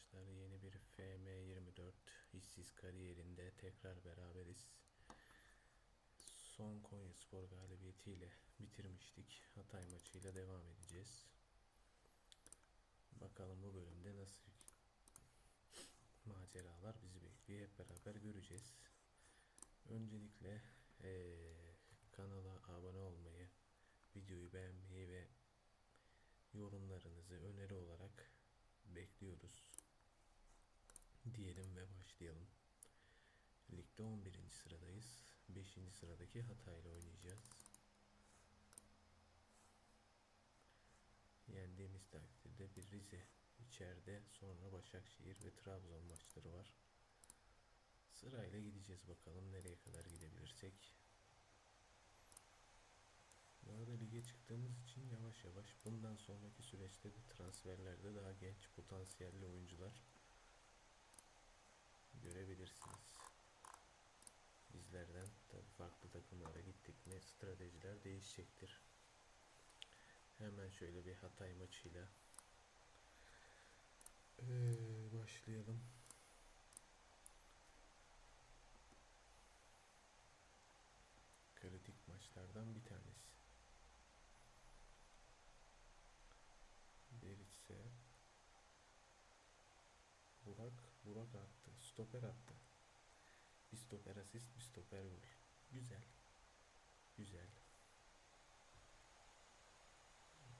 arkadaşlar yeni bir FM24 işsiz kariyerinde tekrar beraberiz. Son Konya Spor galibiyetiyle bitirmiştik. Hatay maçıyla devam edeceğiz. Bakalım bu bölümde nasıl maceralar bizi bekliyor hep beraber göreceğiz. Öncelikle eee, kanala abone olmayı, videoyu beğenmeyi ve yorumlarınızı öneri olarak bekliyoruz. Diyelim ve başlayalım. Ligde 11. sıradayız. 5. sıradaki Hatay ile oynayacağız. Yendiğimiz takdirde bir Rize içeride sonra Başakşehir ve Trabzon maçları var. Sırayla gideceğiz bakalım nereye kadar gidebilirsek. Bu arada lige çıktığımız için yavaş yavaş bundan sonraki süreçte de transferlerde daha genç potansiyelli oyuncular görebilirsiniz. Bizlerden tabii farklı takımlara gittik mi stratejiler değişecektir. Hemen şöyle bir Hatay maçıyla eee, başlayalım. Kritik maçlardan bir Burak attı. Stoper attı. Bir stoper asist, bir stoper gol. Güzel. Güzel.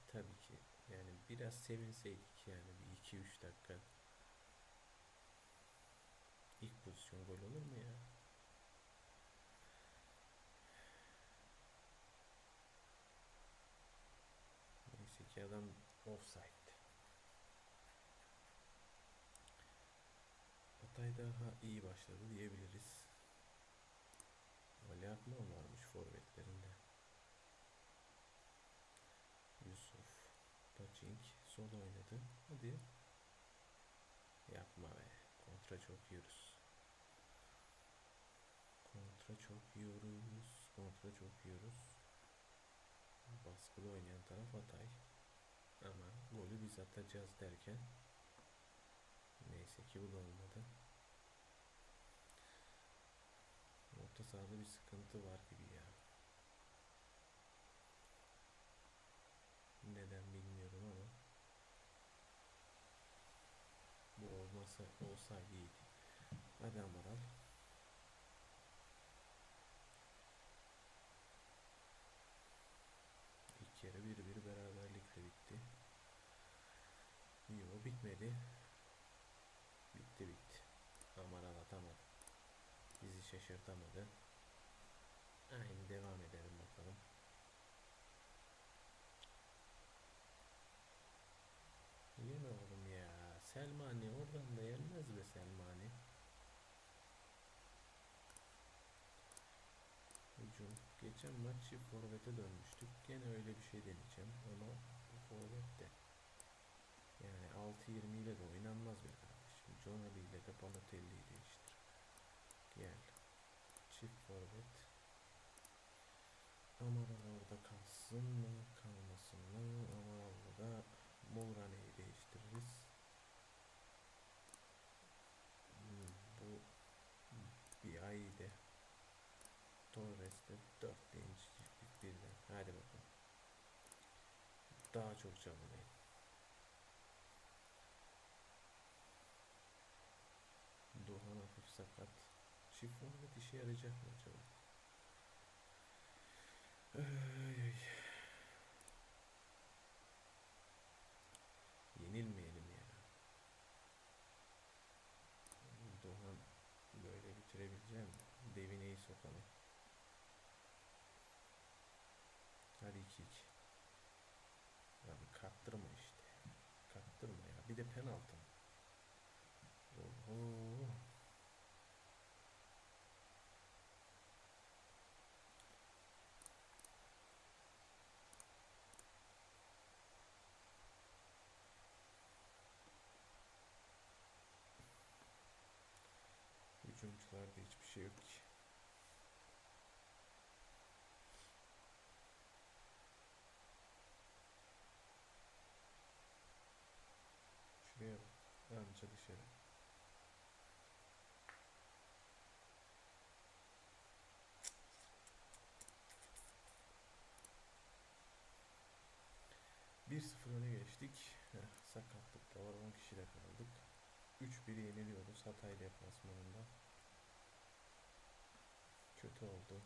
Tabii ki yani biraz sevinseydik yani bir 2-3 dakika ilk pozisyon gol olur mu ya? Neyse ki adam offside. Hatay daha iyi başladı diyebiliriz. Ali Akman varmış forvetlerinde. Yusuf, Paçink sol oynadı. Hadi. Yapma be. Kontra çok yiyoruz. Kontra çok yiyoruz. Kontra çok yiyoruz. Baskılı oynayan taraf Hatay. Ama golü biz atacağız derken neyse ki bu da olmadı. Orta sahada bir sıkıntı var gibi ya. Neden bilmiyorum ama bu olmasa olsaydı iyiydi. Hadi Amaral. İlk yarı bir bir beraberlikle bitti. Yo bitmedi. Bitti bitti. Amaral atamadı. Bizi şaşırtamadı. Aynı devam edelim bakalım. Yeme oğlum ya. Selmani oradan da yenmez be Selmani. Hücum. Geçen maç çift forvete dönmüştük. Gene öyle bir şey deneyeceğim ama bu forvet de yani 6-20 ile de oynanmaz be kardeşim. John Ali ile de Balotelli'yi değiştir. Gel. Çift forvet. Amaral orada kalsın mı? Kalmasın mı? Amaral'la da Mourane'yi değiştiririz. Hmm, bu bir ay de Torres'te 4 değişiklik birden. Hadi bakalım. Daha çok çabalayın. Doğan hafif sakat. Çift forvet işe yarayacak mı acaba? Ay, ay. Yenilmeyelim ya. Doğan böyle bitirebileceğim? Devineyi sokalım. Hadi 2-2. Abi kaptırma işte. Kaptırma ya. Bir de penaltı. Oho. şey yok ki. Şuraya anca dışarı. Bir sıfır öne geçtik. Heh, sakatlık da var. 10 kişide kaldık. 3-1 yeniliyoruz Hatay deplasmanında. Kötü oldu.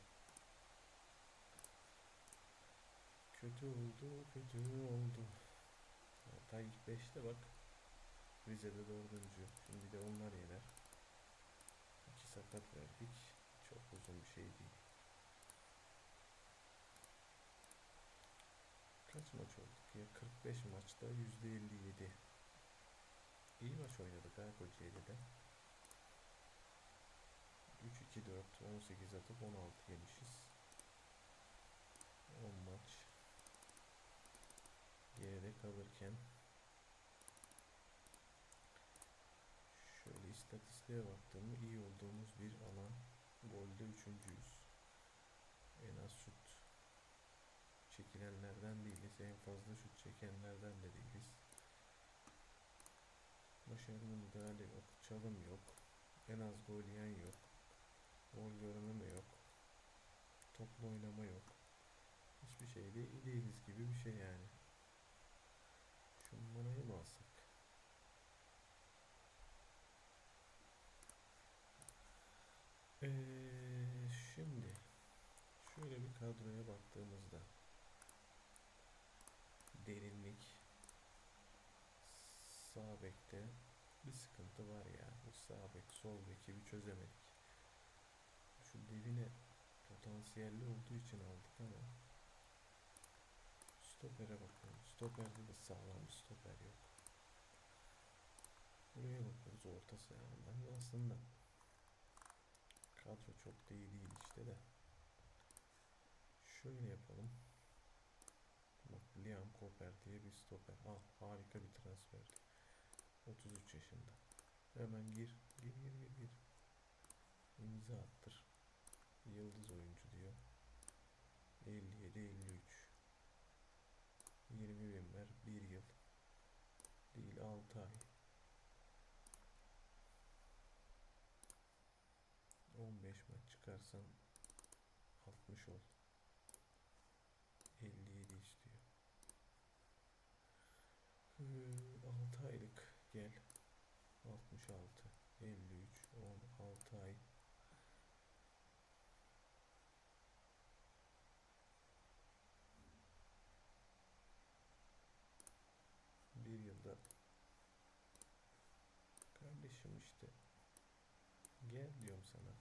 Kötü oldu, kötü oldu. Hatay ilk 5'te bak. Rize'de dördüncü. Şimdi de onlar yener. İki sakat verdik. Çok uzun bir şey değil. Kaç maç olduk ya? 45 maçta %57. İyi maç oynadık ha Kocaeli'de. 3-2-4, 18 atıp 16 yemişiz. 10 maç. Geride kalırken şöyle istatistiğe baktığımda iyi olduğumuz bir alan. Golde üçüncüyüz. En az şut çekilenlerden değiliz. En fazla şut çekenlerden de değiliz. Başarılı müdahale yok. Çalım yok. En az gol yiyen yok. Gol görmeme yok. Toplu oynama yok. Hiçbir şeyde iyi değiliz gibi bir şey yani. Şu numarayı mı alsak? Ee, şimdi şöyle bir kadroya baktığımızda derinlik sağ bekte bir sıkıntı var ya. Bu sağ bek, sol beki bir çözemedik. Şu devine potansiyelli olduğu için aldık ama stopere bakalım. Stoperde de sağlam bir stoper yok. Buraya bakıyoruz orta sahandan. Aslında kadro çok da iyi değil işte de. Şöyle yapalım. Bak Liam Cooper diye bir stoper. Ah harika bir transferdi. 33 yaşında. Hemen gir. Gir gir gir gir. İmza attır. Yıldız oyuncu diyor. 57 53. 20 bin ver. 1 yıl. Değil 6 ay. 15 maç çıkarsan 60 ol. 57 istiyor. 6 aylık gel. 66 53 16 ay bir yılda kardeşim işte. Gel diyorum sana.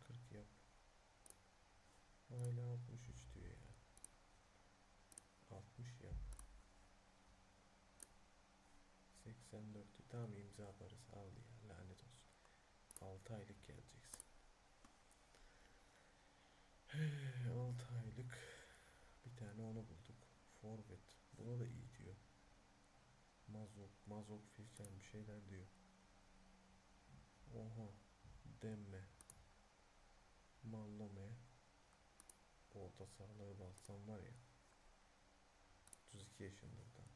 40 yap. Hala 63 diyor ya. 60 yap. 84 diyor. Tamam imza parası al ya 6 aylık geleceksin. 6 aylık. Bir tane onu bulduk. Forvet. Buna da iyi diyor. Mazok mazok filan bir şeyler diyor. Oha. Demme. Mallome. Orta sahaları alsam var ya. 32 yaşında da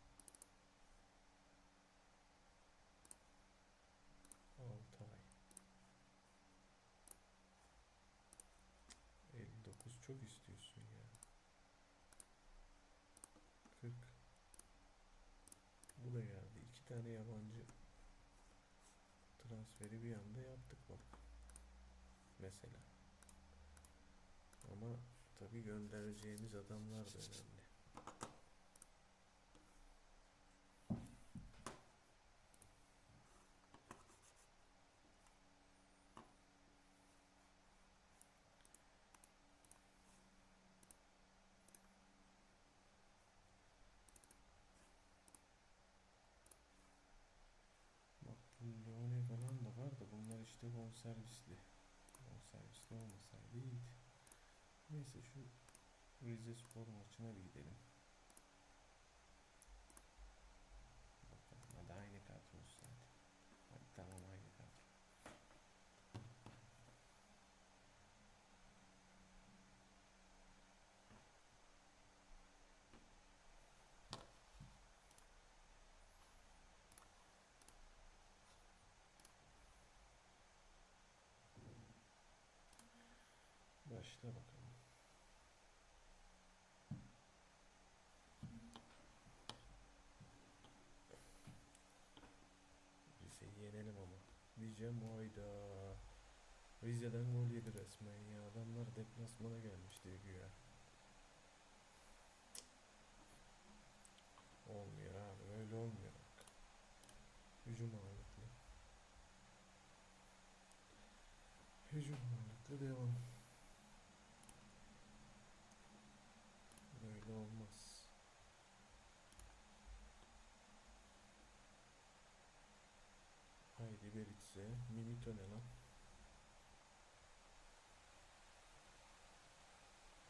6 ay 59 çok istiyorsun ya. 40 bu da geldi. İki tane yabancı transferi bir anda yaptık bak. Mesela. Ama tabi göndereceğimiz adamlar da önemli. Bak bu Leone falan da var da bunlar işte bonservisli. Bonservisli olmasaydı iyiydi. Neyse şu Rize Spor maçına bir gidelim. Bakalım hadi aynı kadro olsun hadi. Hadi tamam aynı kadro. Tıkla bakalım. Rize'yi yenelim ama. Diyeceğim oyda. Rize'den gol yedi resmen ya. Adamlar deplasmana gelmişti güya. Olmuyor abi. Öyle olmuyor bak. Hücum ağırlıklı. Hücum ağırlıklı devam. Böyle olmaz. Haydi Beritze. Mimito ne lan?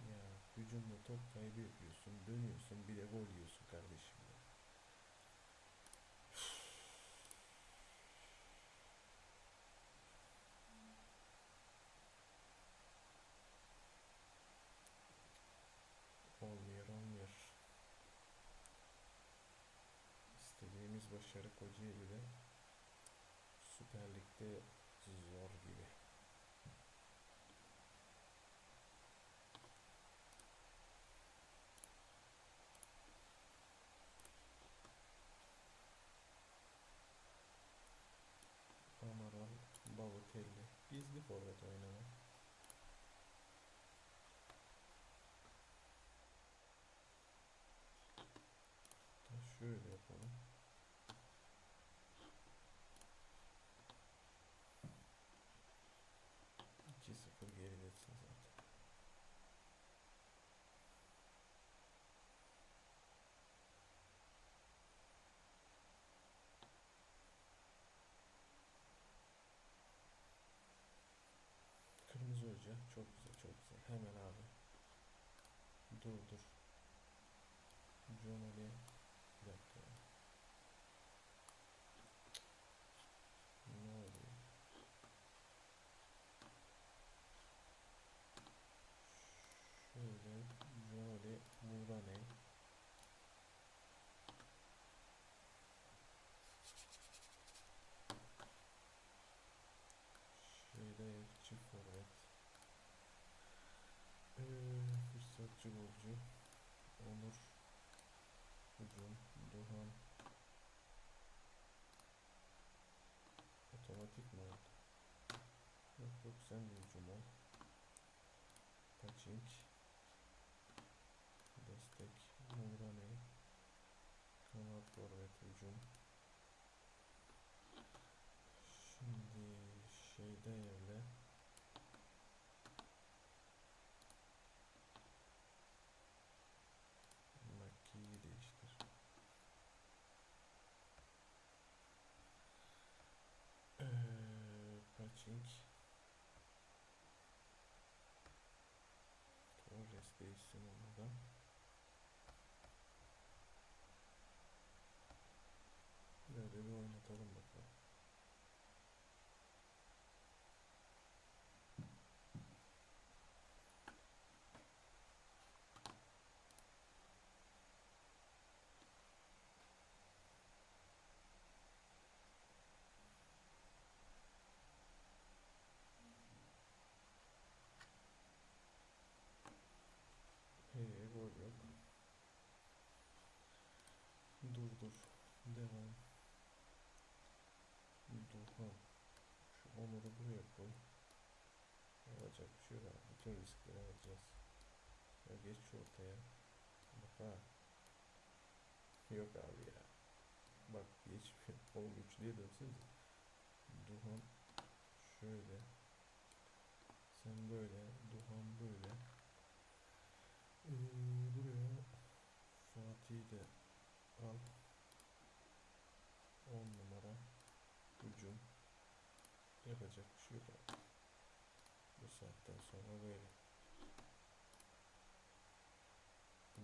Ya hücumda top kaybı yapıyorsun. Dönüyorsun bir de gol yiyorsun kardeşim. Olmuyor olmuyor. İstediğimiz başarı Kocaeli'de Lig'de zor gibi. Amaral, Balotelli. Gizli forvet oynama. Şöyle yapalım. İki sıfır geridesin zaten. Kırmızı hoca çok güzel. Hemen abi. Dur dur. 90 hücumu Patching. Destek. Murane Kanat forvet hücum. Şimdi şeyde yerle. Değişsin onu da. Böyle bir oynatalım bakalım. Ee, gol yok. Dur dur. Devam. Duhan. Şu Onur'u buraya koy. Olacak bir şey abi. Bütün riskleri alacağız. Ya geç şu ortaya. Bak ha. Yok abi ya. Bak geçmiyor. Oğlum üçlüye dönsenize. Duhan şöyle. Sen böyle. Duhan böyle. Ee, buraya Fatih'i de al. 10 numara hücum abi. Bu saatten sonra böyle.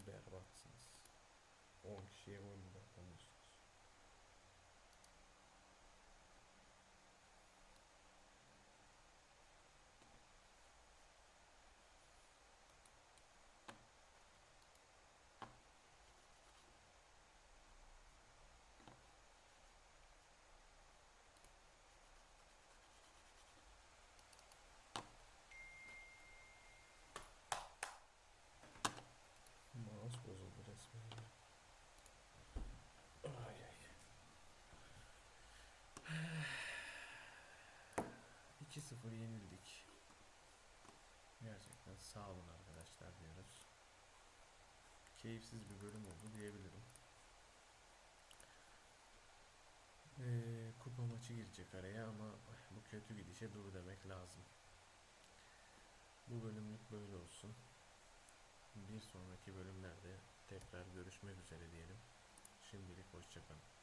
Berbatsınız. 10 kişiye oyunu yenildik. Gerçekten sağ olun arkadaşlar diyoruz. Keyifsiz bir bölüm oldu diyebilirim. Ee, kupa maçı girecek araya ama bu kötü gidişe dur demek lazım. Bu bölümlük böyle olsun. Bir sonraki bölümlerde tekrar görüşmek üzere diyelim. Şimdilik hoşçakalın.